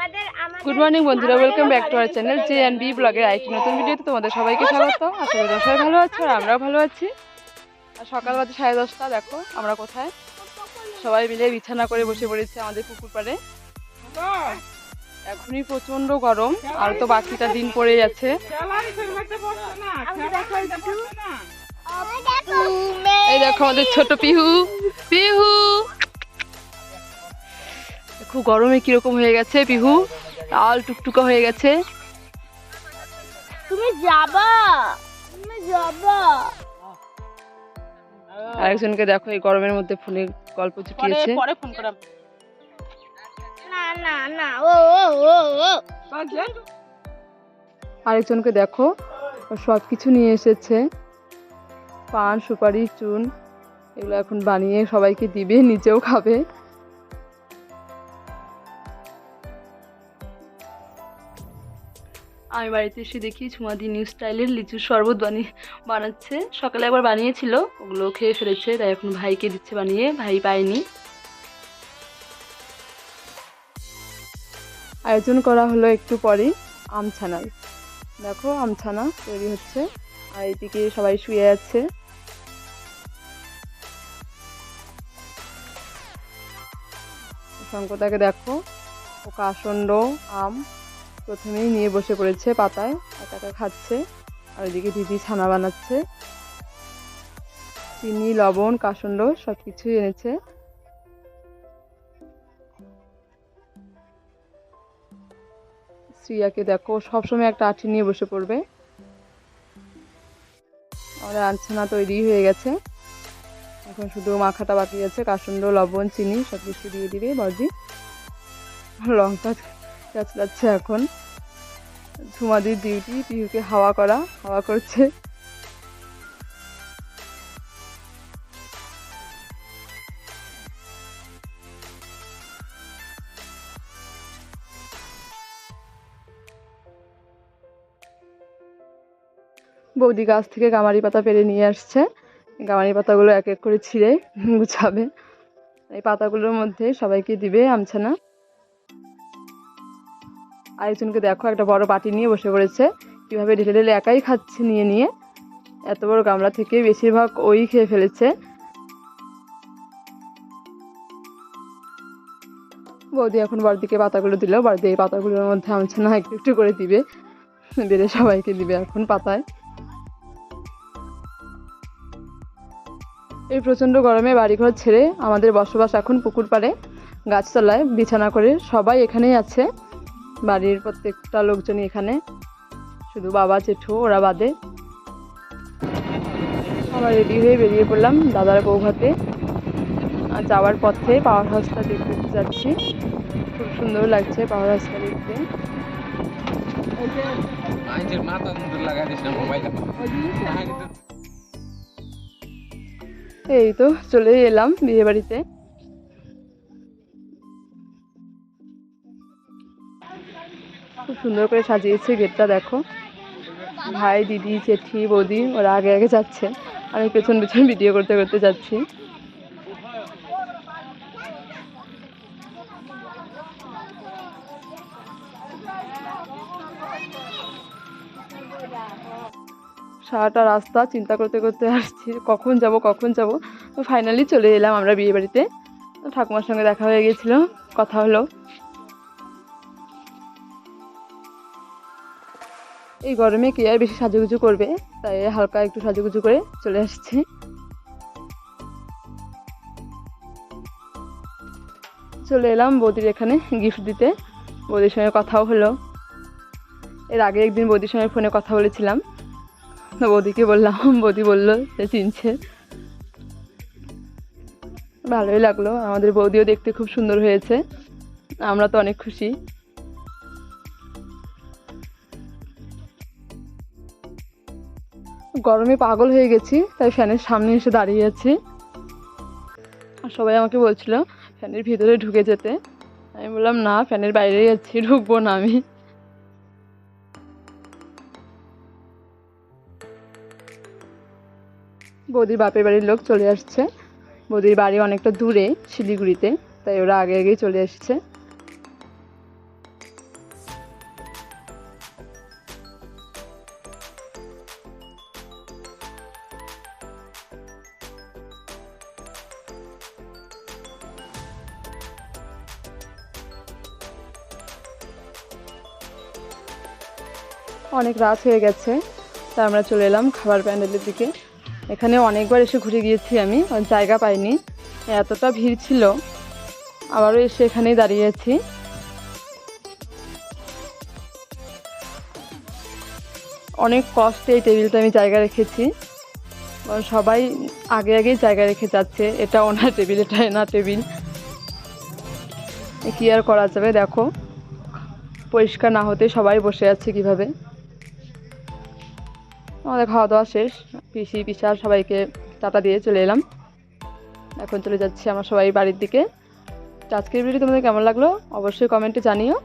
আমাদের আমাদের good morning বন্ধুরা welcome back to our channel J and B ব্লগের আরেকটি নতুন ভিডিওতে তোমাদের সবাইকে স্বাগত। আশা করি দশটাই ভালো আছো আর আমরাও ভালো আছি। আর সকাল বাজে সাড়ে দশটা দেখো আমরা কোথায়। সবাই মিলে বিছানা করে বসে পড়েছি আমাদের পুকুর পাড়ে। এখনই প্রচণ্ড গরম আর তো বাকিটা দিন পড়ে যাচ্ছে। এই দেখো আমাদের ছোট পিহু। পিহু! খুব গরমে কীরকম হয়ে গেছে পিহু? লাল টুকটুকা হয়ে গেছে। তুমি যাবা তুমি যাবা। আরেকজনকে দেখো এই গরমের মধ্যে ফোনে গল্প চুকিয়েছে পরে ফোন করাম না না না ও ও ও ও। আরেকজনকে দেখো সব কিছু নিয়ে এসেছে। পান সুপারি চুন এগুলো এখন বানিয়ে সবাইকে দিবে নিজেও খাবে। আমি বাড়িতে এসে দেখি ঝুমাদি নিউ স্টাইলের লিচুর শরবত বানিয়ে, বানাচ্ছে। সকালে একবার বানিয়েছিল, ওগুলো খেয়ে ফেলেছে, তাই এখন ভাইকে দিচ্ছে বানিয়ে, ভাই পায়নি। আয়োজন করা হলো একটু পরে আমছানার দেখো, আমছানা তৈরি হচ্ছে, আর এদিকে সবাই শুয়ে আছে। শঙ্কতাকে দেখো ও কাসন্ড আম প্রথমেই নিয়ে বসে পড়েছে পাতায় একা খাচ্ছে, আর ওইদিকে দিদি ছানা বানাচ্ছে। চিনি, লবণ কাসন্ড সব কিছুই এনেছে। শ্রিয়াকে দেখো, সবসময় একটা আঠি নিয়ে বসে পড়বে। আমাদের আনছানা তৈরি হয়ে গেছে। এখন শুধু মাখাটা বাকি আছে কাসন্ড লবণ, চিনি সব কিছু দিয়ে দিবে বর্দি লঙ্কা চাচলাচ্ছে এখন। ঝুমাদির ডিউটি, পিহুকে হাওয়া করা, হাওয়া করছে। বৌদি গাছ থেকে গামারি পাতা পেরে নিয়ে আসছে। গামারি পাতাগুলো এক এক করে ছিঁড়ে গুছাবে। এই পাতাগুলোর মধ্যে সবাইকে দিবে আমছানা। আরেকজনকে দেখো, একটা বড় বাটি নিয়ে বসে পড়েছে। কীভাবে ঢেলে ঢেলে একাই খাচ্ছে নিয়ে নিয়ে। এত বড় গামলা থেকে বেশিরভাগ ওই খেয়ে ফেলেছে। বৌদি এখন বড়দিকে পাতাগুলো দিল। বড়দি এই পাতাগুলোর মধ্যে আমছানা একটু একটু করে দিবে। বেড়ে সবাইকে দিবে এখন পাতায়। এই প্রচণ্ড গরমে বাড়িঘর ছেড়ে আমাদের বসবাস এখন পুকুর পাড়ে, গাছতলায় বিছানা করে সবাই এখানেই আছে। বাড়ির প্রত্যেকটা লোকজনই এখানে। শুধু বাবা, জেঠু, ওরা বাদে। আমরা রেডি হয়ে বেরিয়ে পড়লাম দাদার বৌভাতে। আর যাওয়ার পথে পাওয়ার হাউসটা দেখতে যাচ্ছি। খুব সুন্দর লাগছে পাওয়ার হাউসটা দেখতে। এই তো চলে এলাম বিয়ে বাড়িতে। খুব সুন্দর করে সাজিয়েছে গেটটা, দেখো। ভাই, দিদি, জেঠি, বৌদি, ওরা আগে আগে যাচ্ছে। আমি পেছন পেছন ভিডিও করতে করতে যাচ্ছি। সারাটা রাস্তা চিন্তা করতে করতে আসছি, কখন যাব কখন যাব। তো ফাইনালি চলে এলাম আমরা বিয়ে বাড়িতে। ঠাকুমার সঙ্গে দেখা হয়ে গেছিল কথা হলো। এই গরমে কে আর বেশি সাজুগুজু করবে? তাই হালকা একটু সাজুগুজু করে চলে আসছি। চলে এলাম বৌদির এখানে গিফট দিতে। বৌদির সঙ্গে কথাও হলো। এর আগে একদিন বৌদির সঙ্গে ফোনে কথা বলেছিলাম। বৌদিকে বললাম, বৌদি বলল সে চিনছে। ভালোই লাগল। আমাদের বৌদিও দেখতে খুব সুন্দর হয়েছে। আমরা তো অনেক খুশি। গরমে পাগল হয়ে গেছি, তাই ফ্যানের সামনে এসে দাঁড়িয়ে আছি। আর সবাই আমাকে বলছিল ফ্যানের ভিতরে ঢুকে যেতে। আমি বললাম, না, ফ্যানের বাইরেই আছি, ঢুকবো না আমি। বৌদির বাপের বাড়ির লোক চলে আসছে। বৌদির বাড়ি অনেকটা দূরে, শিলিগুড়িতে, তাই ওরা আগে আগেই চলে এসেছে। অনেক রাত হয়ে গেছে, তা আমরা চলে এলাম খাবার প্যান্ডেলের দিকে। এখানে অনেকবার এসে ঘুরে গিয়েছি আমি জায়গা পাইনি। এতটা ভিড় ছিল, আবারও এসে এখানেই দাঁড়িয়েছি অনেক কষ্টে এই টেবিলটা আমি জায়গা রেখেছি। সবাই আগে আগেই জায়গা রেখে যাচ্ছে, এটা ওনার টেবিল, এটা এনার টেবিল। কি আর করা যাবে, দেখো। পরিষ্কার না হতে সবাই বসে আছে কীভাবে। আমাদের খাওয়া দাওয়া শেষ। পিসি পিসার সবাইকে টাটা দিয়ে চলে এলাম। এখন চলে যাচ্ছি আমার সবাই বাড়ির দিকে। আজকের ভিডিও তোমাদের কেমন লাগল? অবশ্যই কমেন্টে জানিও।